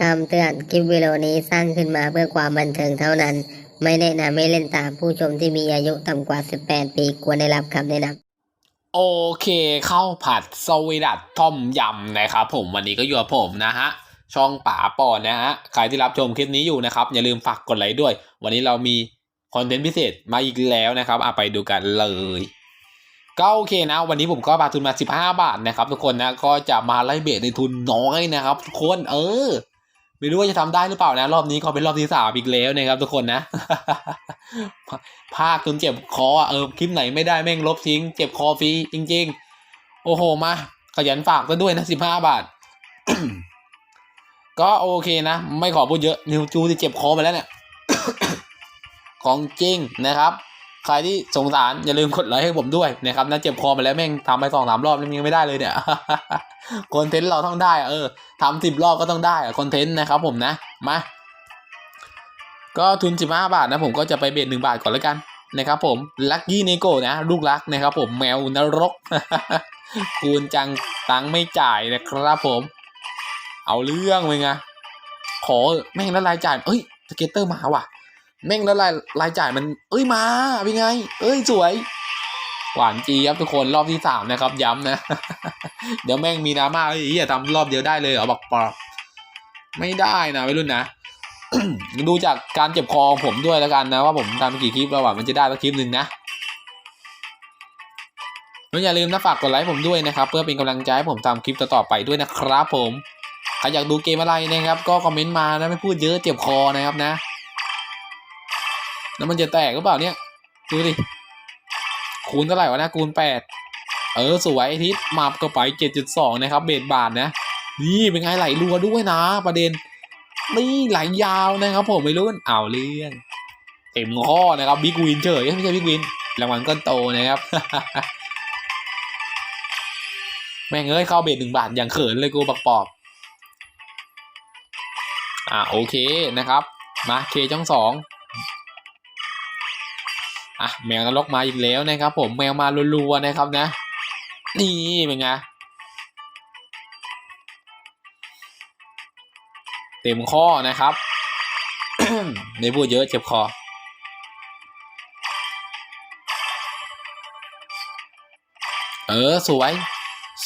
คำเตือนคลิปวิดีโอนี้สร้างขึ้นมาเพื่อความบันเทิงเท่านั้น ไม่แนะนำให้เล่นตามผู้ชมที่มีอายุต่ำกว่า 18 ปีควรได้รับคำแนะนำโอเคข้าวผัดสวีดัตต้มยำนะครับผมวันนี้ก็อยู่กับผมนะฮะช่องป๋าปอนนะฮะใครที่รับชมคลิปนี้อยู่นะครับอย่าลืมฝากกดไลค์ด้วย วันนี้เรามีคอนเทนต์พิเศษมาอีกแล้วนะครับอะไปดูกันเลยก็โอเคนะ วันนี้ผมก็ปาทุนมา 15 บาทนะครับ ทุกคนนะก็จะมาไล่เบสในทุนน้อยนะครับทุกคนเออ ไม่รู้ว่าจะทำได้หรือเปล่านะ รอบนี้ก็เป็นรอบที่สามอีกแล้วนะครับทุกคนนะ ภาคจนเจ็บคอเออคลิปไหนไม่ได้แม่งลบทิ้ง เจ็บคอฟรีจริง ๆ โอ้โหมาขยันฝากก็ด้วยนะสิบห้าบาท ก็โอเคนะ ไม่ขอพูดเยอะนิวจูที่เจ็บคอไปแล้วเนี่ย ของจริงนะครับ ใครที่สงสารอย่าลืมกดไลค์ให้ผมด้วยนะครับนะเจ็บคอไปแล้วแม่งทำไปสองสามรอบยังไม่ได้เลยเนี่ยคอนเทนต์เราต้องได้เออทำสิบรอบก็ต้องได้คอนเทนต์นะครับผมนะมาก็ทุนสิบห้าบาทนะผมก็จะไปเบ็ดหนึ่งบาทก่อนแล้วกันนะครับผมลักกี้เนโกนะ ลูกรักนะครับผมแมวนรก คูณจังตังไม่จ่ายนะครับผม เอาเรื่องเลยไงขอแม่งล้วรายจ่ายเอ้ยสเก็ตเตอร์มาว่ะ แม่งแล้วรายรายจ่ายมัน เอ้ยมาเป็นไง เอ้ยสวย หวานจีครับทุกคนรอบที่สามนะครับ ย้ำนะ เดี๋ยวแม่งมีดราม่าเอ้ยอย่าทำรอบเดียวได้เลยเหรอบอกปอบไม่ได้นะวัยรุ่นนะดูจากการเจ็บคอของผมด้วยแล้วกันนะ ว่าผมทำกี่คลิปแล้วว่ามันจะได้สักคลิปหนึ่งนะแล้วอย่าลืมนะฝากกดไลค์ผมด้วยนะครับ เพื่อเป็นกำลังใจให้ผมทำคลิปต่อๆไปด้วยนะครับผมใครอยากดูเกมอะไรนะครับ ก็คอมเมนต์มานะไม่พูดเยอะเจ็บคอนะครับนะ แล้วมันจะแตกหรือเปล่าเนี่ยดูดิคูณเท่าไหร่วะนะคูณแปดเออสวยทิศมาก็ไปเจ็ดจุดสองนะครับ เบสบาทนะ นี่เป็นไงไหลรัวด้วยนะ ประเด็นนี่ไหลยาวนะครับ ผมไม่รู้เอาเรื่องเต็มข้อนะครับบิ๊กวินเฉยไม่ใช่บิ๊กวินรางวัลก้อนโตนะครับแม่งเอ้ยเข้าเบสหนึ่งบาทอย่างเขินเลยกูปักปอบอ่าโอเคนะครับ มาเคช่องสอง อะแมวนรกมาอีกแล้วนะครับ ผมแมวมารัวๆนะครับนะ นี่เป็นไงเต็มข้อนะครับไม่พูดเยอะเจ็บคอเออสวย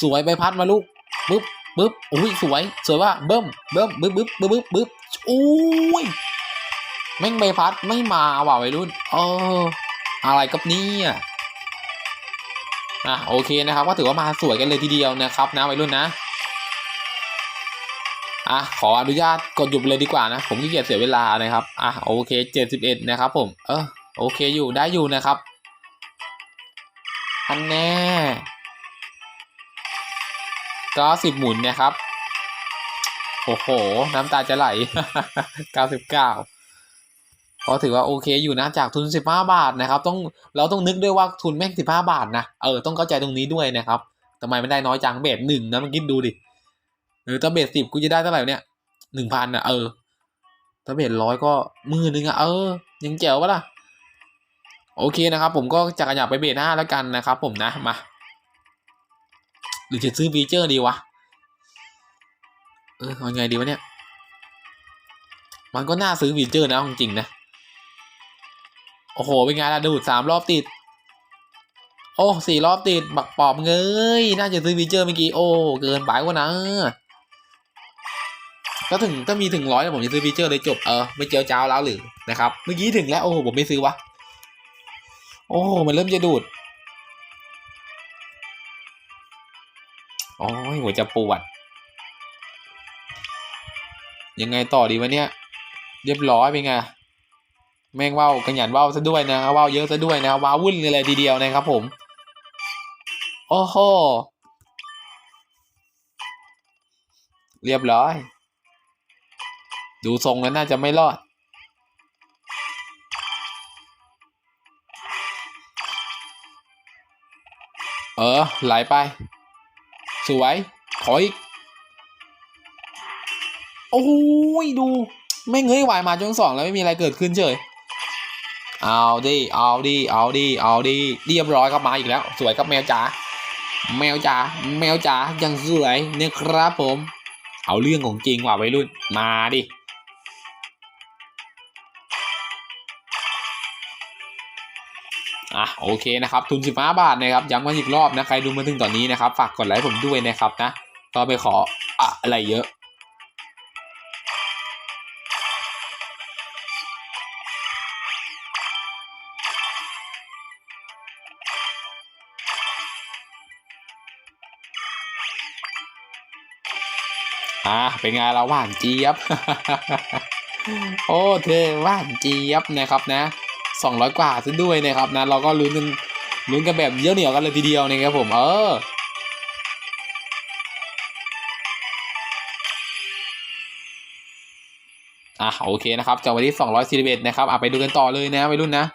สวยใบพัดมาลูกปึ๊บปึ๊บอุ้ยสวย สวยว่าเบิ้มเบิ้มบึ๊บบึ๊บบึ๊บบึ๊บบึ๊บอุ้ยแม่งใบพัดไม่มาว่ะวัยรุ่นเออ อะไรกับเนี่ยอะโอเคนะครับก็ถือว่ามาสวยกันเลยทีเดียวนะครับนะวัยรุ่นนะอะขออนุญาตกดหยุดเลยดีกว่านะ ผมขี้เกียจเสียเวลานะครับอะโอเคเจ็ดสิบเอ็ดนะครับผมเออโอเคอยู่ได้อยู่นะครับอันแน่ก็สิบหมุนนะครับโอ้โห น้ำตาจะไหลเก้าสิบเก้า ก็ถือว่าโอเคอยู่นะจากทุนสิบห้าบาทนะครับต้องเราต้องนึกด้วยว่าทุนแม่งสิบห้าบาทนะเออต้องเข้าใจตรงนี้ด้วยนะครับทำไมไม่ได้น้อยจังเบสหนึ่งนะมันคิดดูดิเออถ้าเบสสิบกูจะได้เท่าไหร่เนี่ยหนึ่งพันอะเออถ้าเบสร้อยก็หมื่นหนึ่งอะเออ ยังแจ๋วปะล่ะโอเคนะครับ ผมก็จะขยับไปเบสห้าแล้วกันนะครับ ผมนะมาหรือจะซื้อฟีเจอร์ดีวะเออเอาไงดีวะเนี่ยมันก็น่าซื้อฟีเจอร์นะเอาจริงๆนะ อ้โห เป็นไงล่ะดูดสามรอบติด โอ้สี่รอบติด บักปอบเงยน่าจะซื้อฟีเจอร์เมื่อกี้ โอ้ เกินไปกว่านะก็ถึงถ้ามีถึงร้อยผมจะซื้อฟีเจอร์เลยจบ เออ ไม่เจียวจ้าวแล้วหรือนะครับ เมื่อกี้ถึงแล้ว โอ้โห ผมไม่ซื้อวะ โอ้โห มันเริ่มจะดูด โอ้ยหัวจะปวด ยังไงต่อดีวะเนี่ย เรียบร้อยเป็นไง แม่งว่าวขยันว่าวซะด้วยนะว่าวเยอะซะด้วยนะว้าวุ่นเลยทีเดียวนะครับผม โอ้โห เรียบร้อย ดูทรงแล้วน่าจะไม่รอด เออ ไหลไป สวย ขออีก โอ้ยดู ไม่เงยวายมาจนสองแล้วไม่มีอะไรเกิดขึ้นเฉย เอาดิเอาดิเอาดิเอาดิเรียบร้อยครับมาอีกแล้ว สวยครับแมวจ๋าแมวจ๋าแมวจ๋ายังสวยเนี่ยครับผม เอาเรื่องของจริงว่ะวัยรุ่นมาดิอะโอเคนะครับทุนสิบห้าบาทนะครับย้ำกันอีกรอบนะใครดูมาถึงตอนนี้นะครับ ฝากกดไลค์ผมด้วยนะครับนะก็ไปขออะไรเยอะ อะเป็นไงเราหวานเจี๊ยบ โอ้เธอหวานเจี๊ยบนะครับนะสองร้อยกว่าซะด้วยนะครับนะเราก็ลุ้นกันลุ้นกันแบบเยี่ยวเหนียวกันเลยทีเดียวนะครับผมเอออะโอเคนะครับจากวันที่สองร้อยสี่สิบเอ็ดนะครับอะไปดูกันต่อเลยนะไปรุ่นนะ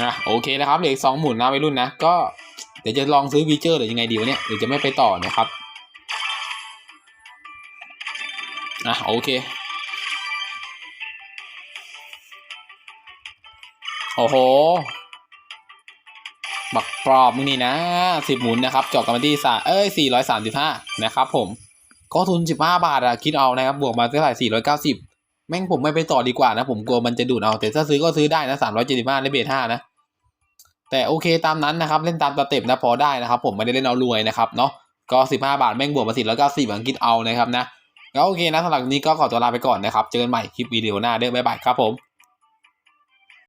อะโอเคนะครับเหลืออีกสองหมุนนะวัยรุ่นนะก็เดี๋ยวจะลองซื้อวีเจอร์หรือยังไงดีวะเนี่ยหรือจะไม่ไปต่อนะครับอะโอเคโอ้โห บักปลอบมึงนี่นะสิบหมุนนะครับจาะกันมาที่สาเอ้ยสี่ร้อยสามสิบห้านะครับผม ก็ทุนสิบห้าบาทอะคิดเอานะครับ บวกมาเท่าไหร่สี่ร้อยเก้าสิบ แม่งผมไม่ไปต่อดีกว่านะ ผมกลัวมันจะดูดเอา แต่ถ้าซื้อก็ซื้อได้นะสามร้อยเจ็ดสิบห้าและเบทห้านะ แต่โอเคตามนั้นนะครับ เล่นตามสเต็ปนะพอได้นะครับ ผมไม่ได้เล่นเอารวยนะครับเนาะก็สิบห้าบาทแม่งบวกมาสี่ร้อยเก้าสิบคิดเอานะครับนะก็โอเคนะสำหรับนนี้ก็ขอตัวลาไปก่อนนะครับ เจอกันใหม่คลิปวิดีโอหน้าเด้อบ๊ายบายครับผม